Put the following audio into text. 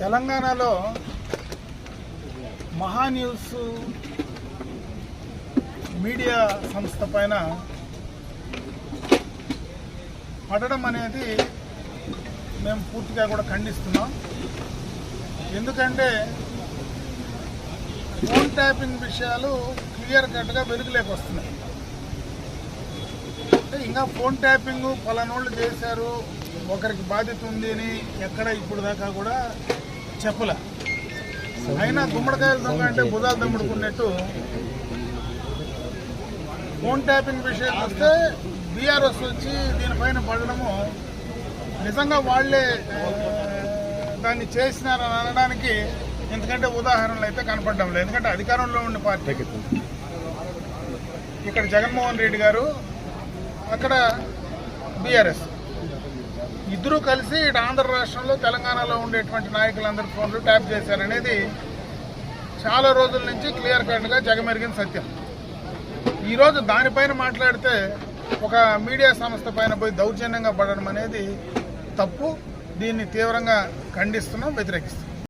తెలంగాణలో మహాన్యూస్ మీడియా సంస్థ పైన పడడం అనేది మేము పూర్తిగా కూడా ఖండిస్తున్నాం. ఎందుకంటే ఫోన్ ట్యాపింగ్ విషయాలు క్లియర్ కట్గా వెలుగులోకి వస్తున్నాయి. అంటే ఇంకా ఫోన్ ట్యాపింగ్ పలానోళ్ళు చేశారు ఒకరికి బాధ్యత ఉంది అని ఎక్కడ ఇప్పుడు దాకా కూడా చెప్పలే. అయినా గుమ్మడికాయల దొంగ అంటే బుధాలు దమ్ముడుకున్నట్టు ఫోన్ ట్యాపింగ్ విషయం వస్తే బీఆర్ఎస్ వచ్చి దీనిపైన పడడము నిజంగా వాళ్ళే దాన్ని చేసినారని అనడానికి ఎందుకంటే ఉదాహరణలు అయితే కనపడడం లేదు. ఎందుకంటే అధికారంలో ఉన్న పార్టీ ఇక్కడ జగన్మోహన్ రెడ్డి గారు అక్కడ బీఆర్ఎస్. ఇద్దరూ కలిసి ఇటు ఆంధ్ర రాష్ట్రంలో తెలంగాణలో ఉండేటువంటి నాయకులందరి ఫోన్లు ట్యాప్ చేశారనేది చాలా రోజుల నుంచి క్లియర్ కట్గా జగమెరిగిన సత్యం. ఈరోజు దానిపైన మాట్లాడితే ఒక మీడియా సంస్థ పైన పోయి దౌర్జన్యంగా పడడం అనేది తప్పు. దీన్ని తీవ్రంగా ఖండిస్తున్నాం వ్యతిరేకిస్తున్నాం.